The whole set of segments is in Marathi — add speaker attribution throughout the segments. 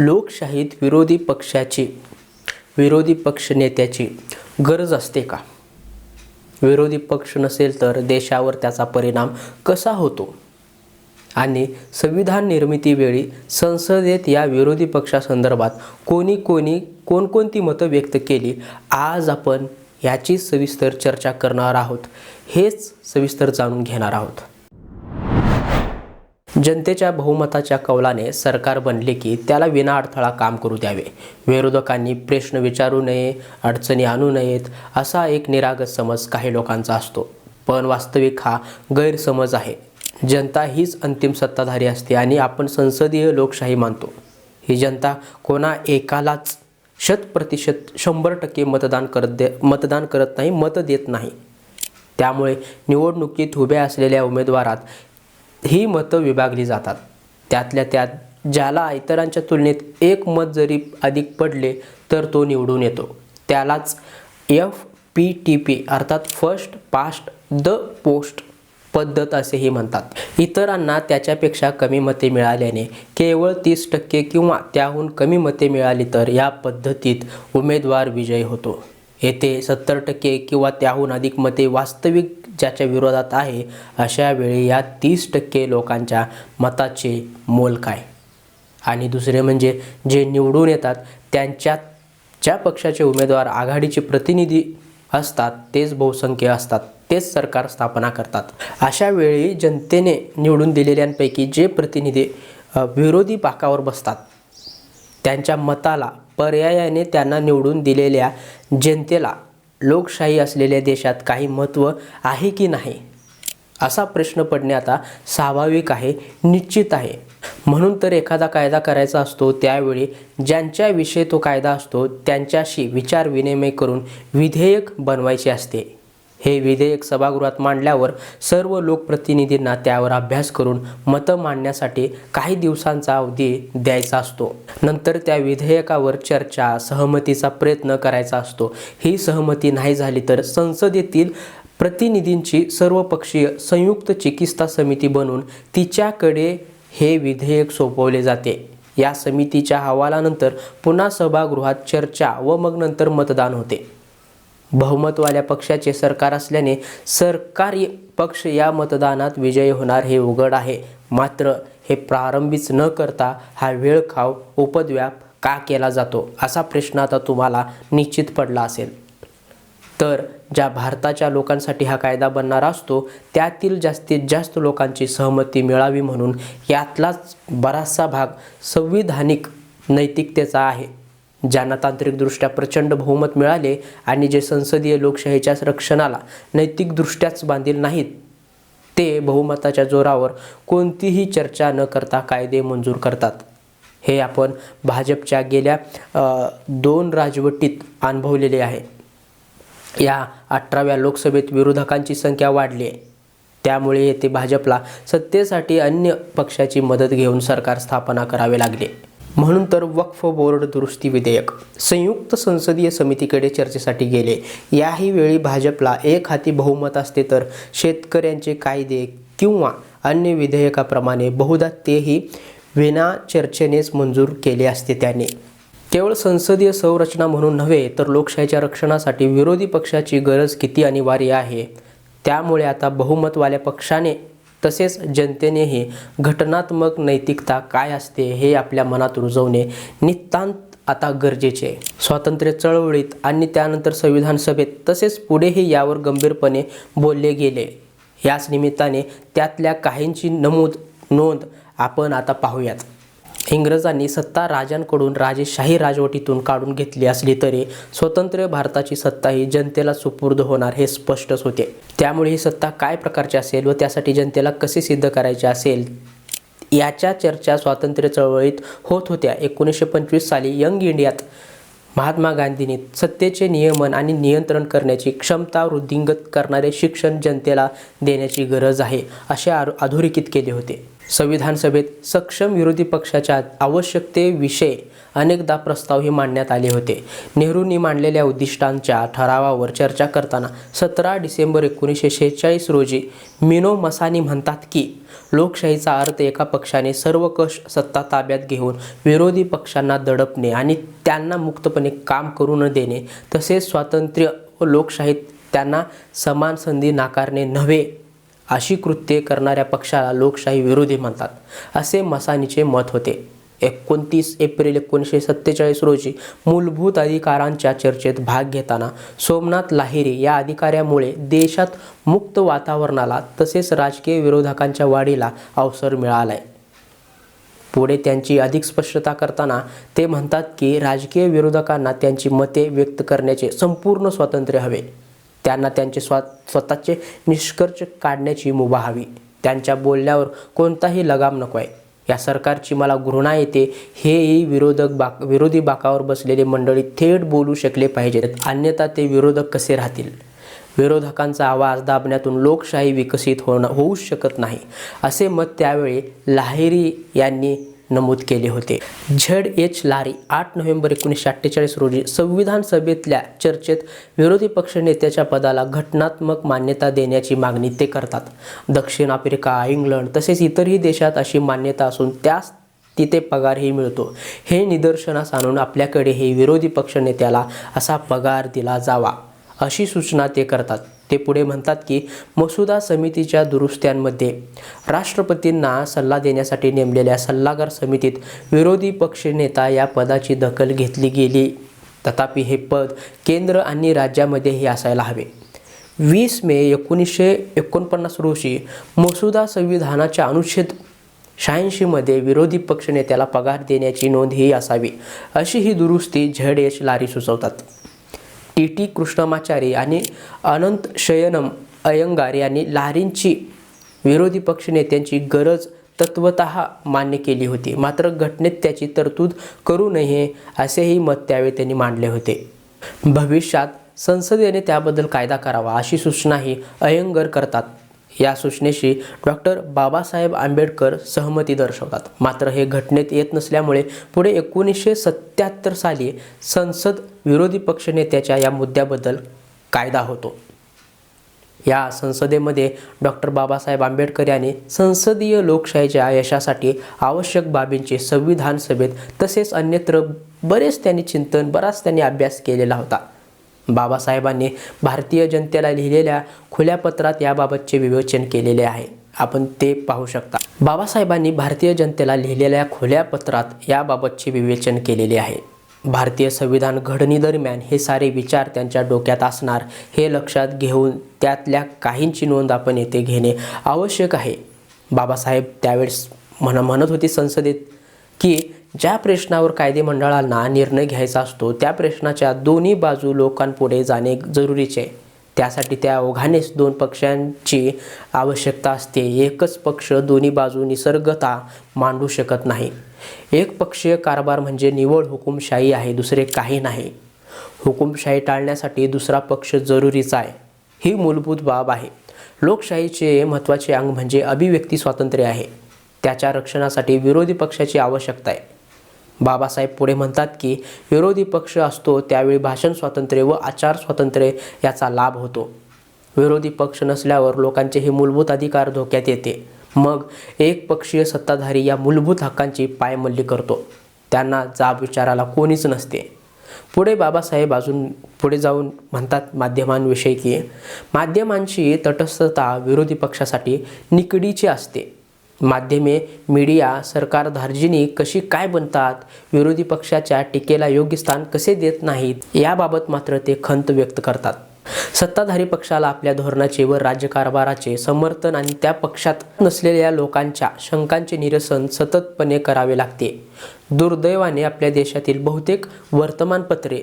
Speaker 1: लोकशाहीत विरोधी पक्षाची विरोधी पक्ष नेत्याची गरज असते का? विरोधी पक्ष नसेल तर देशावर त्याचा परिणाम कसा होतो? आणि संविधान निर्मितीवेळी संसदेत या विरोधी पक्षासंदर्भात कोणी कोणी कोणकोणती मतं व्यक्त केली आज आपण याची सविस्तर चर्चा करणार आहोत. हेच सविस्तर जाणून घेणार आहोत. जनतेच्या बहुमताच्या कौलाने सरकार बनले की त्याला विनाअडथळा काम करू द्यावे. विरोधकांनी प्रश्न विचारू नये अडचणी आणू नयेत असा एक निरागस समज काही लोकांचा असतो. पण वास्तविक हा गैरसमज आहे. जनता हीच अंतिम सत्ताधारी असते आणि आपण संसदीय लोकशाही मानतो. ही जनता कोणा एकालाच शत प्रतिशत शंभर टक्के मतदान करत दे मतदान करत नाही मत देत नाही. त्यामुळे निवडणुकीत उभ्या असलेल्या उमेदवारात ही मतं विभागली जातात. त्यातल्या त्यात ज्याला इतरांच्या तुलनेत एक मत जरी अधिक पडले तर तो निवडून येतो. त्यालाच एफ पी टी पी अर्थात फर्स्ट पास्ट द पोस्ट पद्धत असेही म्हणतात. इतरांना त्याच्यापेक्षा कमी मते मिळाल्याने केवळ तीस टक्के किंवा त्याहून कमी मते मिळाली तर या पद्धतीत उमेदवार विजयी होतो. येथे सत्तर टक्के किंवा त्याहून अधिक मते वास्तविक ज्याच्या विरोधात आहे अशा वेळी या तीस टक्के लोकांच्या मताचे मोल काय? आणि दुसरे म्हणजे जे निवडून येतात त्यांच्या ज्या पक्षाचे उमेदवार आघाडीचे प्रतिनिधी असतात तेच बहुसंख्य असतात तेच सरकार स्थापना करतात. अशा वेळी जनतेने निवडून दिलेल्यांपैकी जे प्रतिनिधी विरोधी पाकावर बसतात त्यांच्या मताला पर्यायाने त्यांना निवडून दिलेल्या जनतेला लोकशाही असलेल्या देशात काही महत्त्व आहे की नाही? असा प्रश्न पडणे आता स्वाभाविक आहे निश्चित आहे. म्हणून तर एखादा कायदा करायचा असतो त्यावेळी ज्यांच्याविषयी तो कायदा असतो त्यांच्याशी विचार विनिमय करून विधेयक बनवायचे असते. हे विधेयक सभागृहात मांडल्यावर सर्व लोकप्रतिनिधींना त्यावर अभ्यास करून मतं मांडण्यासाठी काही दिवसांचा अवधी द्यायचा असतो. नंतर त्या विधेयकावर चर्चा सहमतीचा प्रयत्न करायचा असतो. ही सहमती नाही झाली तर संसदेतील प्रतिनिधींची सर्वपक्षीय संयुक्त चिकित्सा समिती बनवून तिच्याकडे हे विधेयक सोपवले जाते. या समितीच्या अहवालानंतर पुन्हा सभागृहात चर्चा व मग नंतर मतदान होते. बहुमतवाल्या पक्षाचे सरकार असल्याने सरकारी पक्ष या मतदानात विजयी होणार हे उघड आहे. मात्र हे प्रारंभीच न करता हा वेळखाव उपद्व्याप का केला जातो असा प्रश्न आता तुम्हाला निश्चित पडला असेल. तर ज्या भारताच्या लोकांसाठी हा कायदा बनणारा असतो त्यातील जास्तीत जास्त लोकांची सहमती मिळावी म्हणून यातलाच बराचसा भाग संविधानिक नैतिकतेचा आहे. ज्यांना तांत्रिकदृष्ट्या प्रचंड बहुमत मिळाले आणि जे संसदीय लोकशाहीच्या रक्षणाला नैतिकदृष्ट्याच बांधील नाहीत ते बहुमताच्या जोरावर कोणतीही चर्चा न करता कायदे मंजूर करतात. हे आपण भाजपच्या गेल्या दोन राजवटीत अनुभवलेले आहे. या अठराव्या लोकसभेत विरोधकांची संख्या वाढली आहे. त्यामुळे येथे भाजपला सत्तेसाठी अन्य पक्षाची मदत घेऊन सरकार स्थापना करावे लागले. म्हणून तर वक्फ बोर्ड दुरुस्ती विधेयक संयुक्त संसदीय समितीकडे चर्चेसाठी गेले. याही वेळी भाजपला एक हाती बहुमत असते तर शेतकऱ्यांचे कायदे किंवा अन्य विधेयकाप्रमाणे बहुधा तेही विना चर्चेनेच मंजूर केले असते त्याने. केवळ संसदीय संरचना म्हणून नव्हे तर लोकशाहीच्या रक्षणासाठी विरोधी पक्षाची गरज किती अनिवार्य आहे? त्यामुळे आता बहुमतवाल्या पक्षाने तसेच जनतेनेही घटनात्मक नैतिकता काय असते हे आपल्या मनात रुजवणे नितांत आता गरजेचे. आहे स्वातंत्र्य चळवळीत आणि त्यानंतर संविधान सभेत तसेच पुढेही यावर गंभीरपणे बोलले गेले. याच निमित्ताने त्यातल्या काहींची नमूद नोंद आपण आता पाहूयात. इंग्रजांनी सत्ता राजांकडून राजेशाही राजवटीतून काढून घेतली असली तरी स्वतंत्र भारताची सत्ता ही जनतेला सुपूर्द होणार हे स्पष्टच होते. त्यामुळे ही सत्ता काय प्रकारची असेल व त्यासाठी जनतेला कसे सिद्ध करायचे असेल? याच्या चर्चा स्वातंत्र्य चळवळीत होत होत्या. एकोणीसशे पंचवीस साली यंग इंडियात महात्मा गांधींनी सत्तेचे नियमन आणि नियंत्रण करण्याची क्षमता वृद्धिंगत करणारे शिक्षण जनतेला देण्याची गरज आहे असे आ अधोरेखित केले होते. संविधान सभेत सक्षम विरोधी पक्षाच्या आवश्यकतेविषयी अनेकदा प्रस्तावही मांडण्यात आले होते. नेहरूंनी मांडलेल्या उद्दिष्टांच्या ठरावावर चर्चा करताना सतरा डिसेंबर एकोणीसशे शेहेचाळीस रोजी मिनो मसानी म्हणतात की लोकशाहीचा अर्थ एका पक्षाने सर्व कष सत्ता ताब्यात घेऊन विरोधी पक्षांना दडपणे आणि त्यांना मुक्तपणे काम करू न देणे तसेच स्वातंत्र्य व लोकशाहीत त्यांना समान संधी नाकारणे नव्हे अशी कृत्ये करणाऱ्या पक्षाला लोकशाही विरोधी म्हणतात असे मसानीचे मत होते. एकोणतीस एप्रिल एकोणीसशे सत्तेचाळीस रोजी मूलभूत अधिकारांच्या चर्चेत भाग घेताना सोमनाथ लाहिरी या अधिकाऱ्यामुळे देशात मुक्त वातावरणाला तसेच राजकीय विरोधकांच्या वाढीला अवसर मिळालाय. पुढे त्यांची अधिक स्पष्टता करताना ते म्हणतात की राजकीय विरोधकांना त्यांची मते व्यक्त करण्याचे संपूर्ण स्वातंत्र्य हवे. त्यांना त्यांचे स्वा स्वतःचे निष्कर्ष काढण्याची मुभा हवी. त्यांच्या बोलण्यावर कोणताही लगाम नको आहे या सरकारची मला घृणा येते. हेही विरोधक बाक विरोधी बाकावर बसलेले मंडळी थेट बोलू शकले पाहिजेत. अन्यथा ते विरोधक कसे राहतील? विरोधकांचा आवाज दाबण्यातून लोकशाही विकसित होणं होऊच शकत नाही. असे मत त्यावेळी लाहिरी यांनी नमूद केले होते. झेड एच लारी आठ नोव्हेंबर एकोणीसशे अठ्ठेचाळीस रोजी संविधान सभेतल्या चर्चेत विरोधी पक्षनेत्याच्या पदाला घटनात्मक मान्यता देण्याची मागणी ते करतात. दक्षिण आफ्रिका इंग्लंड तसेच इतरही देशात अशी मान्यता असून त्यास तिथे पगारही मिळतो. हे निदर्शनास आणून आपल्याकडे हे विरोधी पक्षनेत्याला असा पगार दिला जावा. अशी सूचना ते करतात. ते पुढे म्हणतात की मसुदा समितीच्या दुरुस्त्यांमध्ये राष्ट्रपतींना सल्ला देण्यासाठी नेमलेल्या सल्लागार समितीत विरोधी पक्षनेता या पदाची दखल घेतली गेली. तथापि हे पद केंद्र आणि राज्यामध्येही असायला हवे. वीस मे एकोणीसशे एकोणपन्नास रोजी मसुदा संविधानाच्या अनुच्छेद शहाऐंशीमध्ये विरोधी पक्षनेत्याला पगार देण्याची नोंदही असावी अशी ही दुरुस्ती झेड एच लारी सुचवतात. टी टी कृष्णमाचारी आणि अनंत शयनम अयंगार यांनी लहारींची विरोधी पक्षनेत्यांची गरज तत्वत मान्य केली होती. मात्र घटनेत त्याची तरतूद करू नये असेही मत त्यावेळी त्यांनी मांडले होते. भविष्यात संसदेने त्याबद्दल कायदा करावा अशी सूचनाही अयंगर करतात. या सूचनेशी डॉक्टर बाबासाहेब आंबेडकर सहमती दर्शवतात. मात्र हे घटनेत येत नसल्यामुळे पुढे एकोणीसशे सत्याहत्तर साली संसद विरोधी पक्षनेत्याच्या या मुद्द्याबद्दल कायदा होतो. या संसदेमध्ये डॉक्टर बाबासाहेब आंबेडकर यांनी संसदीय लोकशाहीच्या यशासाठी आवश्यक बाबींचे संविधान सभेत तसेच अन्यत्र बरेच त्यांनी चिंतन बराच त्यांनी अभ्यास केलेला होता. बाबासाहेबांनी भारतीय जनतेला लिहिलेल्या खुल्या पत्रात याबाबतचे विवेचन केलेले आहे. आपण ते पाहू शकता. बाबासाहेबांनी भारतीय जनतेला लिहिलेल्या खुल्या पत्रात याबाबतचे विवेचन केलेले आहे. भारतीय संविधान घडणीदरम्यान हे सारे विचार त्यांच्या डोक्यात असणार हे लक्षात घेऊन त्यातल्या काहींची नोंद आपण येथे घेणे आवश्यक आहे. बाबासाहेब त्यावेळेस म्हण म्हणत होते संसदेत की ज्या प्रश्नावर कायदे मंडळांना निर्णय घ्यायचा असतो त्या प्रश्नाच्या दोन्ही बाजू लोकांपुढे जाणे जरुरीचे. आहे त्यासाठी त्या अवघानेच दोन पक्षांची आवश्यकता असते. एकच पक्ष दोन्ही बाजू निसर्गता मांडू शकत नाही. एक पक्षीय कारभार म्हणजे निवड हुकुमशाही आहे दुसरे काही नाही. हुकुमशाही टाळण्यासाठी दुसरा पक्ष जरुरीचा आहे. ही मूलभूत बाब आहे. लोकशाहीचे महत्त्वाचे अंग म्हणजे अभिव्यक्ती स्वातंत्र्य आहे. त्याच्या रक्षणासाठी विरोधी पक्षाची आवश्यकता आहे. बाबासाहेब पुढे म्हणतात की विरोधी पक्ष असतो त्यावेळी भाषण स्वातंत्र्य व आचार स्वातंत्र्य याचा लाभ होतो. विरोधी पक्ष नसल्यावर लोकांचे हे मूलभूत अधिकार धोक्यात येते. मग एक पक्षीय सत्ताधारी या मूलभूत हक्कांची पायमल्ली करतो. त्यांना जाब विचाराला कोणीच नसते. पुढे बाबासाहेब अजून पुढे जाऊन म्हणतात माध्यमांविषयी की माध्यमांची तटस्थता विरोधी पक्षासाठी निकडीची असते. माध्यमे मीडिया सरकार धार्जिनी कशी काय बनतात विरोधी पक्षाच्या टीकेला योग्य स्थान कसे देत नाहीत याबाबत मात्र ते खंत व्यक्त करतात. सत्ताधारी पक्षाला आपल्या धोरणाचे व राज्यकारभाराचे समर्थन आणि त्या पक्षात नसलेल्या लोकांच्या शंकांचे निरसन सततपणे करावे लागते. दुर्दैवाने आपल्या देशातील बहुतेक वर्तमानपत्रे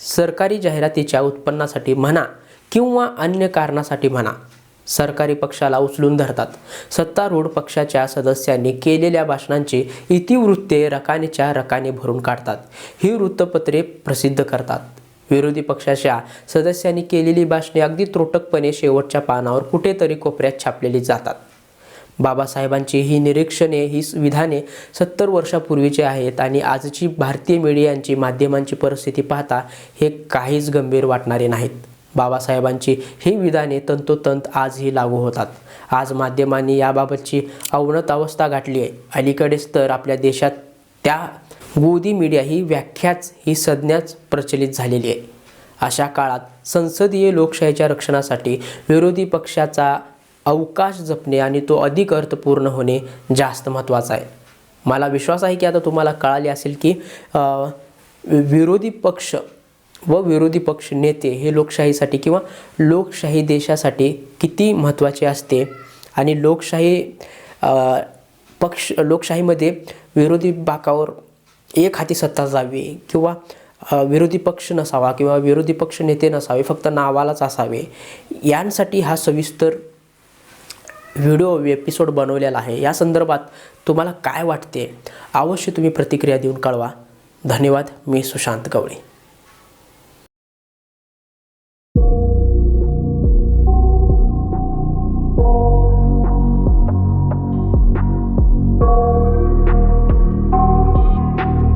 Speaker 1: सरकारी जाहिरातीच्या उत्पन्नासाठी म्हणा किंवा अन्य कारणासाठी म्हणा सरकारी पक्षाला उचलून धरतात. सत्तारूढ पक्षाच्या सदस्यांनी केलेल्या भाषणांची इतिवृत्ते रकानेच्या रकाने भरून काढतात. ही वृत्तपत्रे प्रसिद्ध करतात. विरोधी पक्षाच्या सदस्यांनी केलेली भाषणे अगदी त्रोटकपणे शेवटच्या पानावर कुठेतरी कोपऱ्यात छापलेली जातात. बाबासाहेबांची ही निरीक्षणे ही विधाने सत्तर वर्षापूर्वीची आहेत आणि आजची भारतीय मीडियांची माध्यमांची परिस्थिती पाहता हे काहीच गंभीर वाटणारे नाहीत. बाबासाहेबांची ही विधाने तंतोतंत आजही लागू होतात. आज माध्यमांनी याबाबतची अवनत अवस्था गाठली आहे. अलीकडेच तर आपल्या देशात त्या गोदी मीडिया ही व्याख्याच ही संज्ञाच प्रचलित झालेली आहे. अशा काळात संसदीय लोकशाहीच्या रक्षणासाठी विरोधी पक्षाचा अवकाश जपणे आणि तो अधिक अर्थपूर्ण होणे जास्त महत्त्वाचं आहे. मला विश्वास आहे की आता तुम्हाला कळाले असेल की विरोधी पक्ष व विरोधी पक्ष नेते हे लोकशाहीसाठी किंवा लोकशाही देशासाठी किती महत्त्वाचे असते? आणि लोकशाही पक्ष लोकशाहीमध्ये विरोधी बाकावर एक हाती सत्ता जावी किंवा विरोधी पक्ष नसावा किंवा विरोधी पक्ष नेते नसावे फक्त नावालाच असावे. यांसाठी हा सविस्तर व्हिडिओ एपिसोड बनवलेला आहे. या संदर्भात तुम्हाला काय वाटते? अवश्य तुम्ही प्रतिक्रिया देऊन कळवा. धन्यवाद. मी सुशांत गवळे.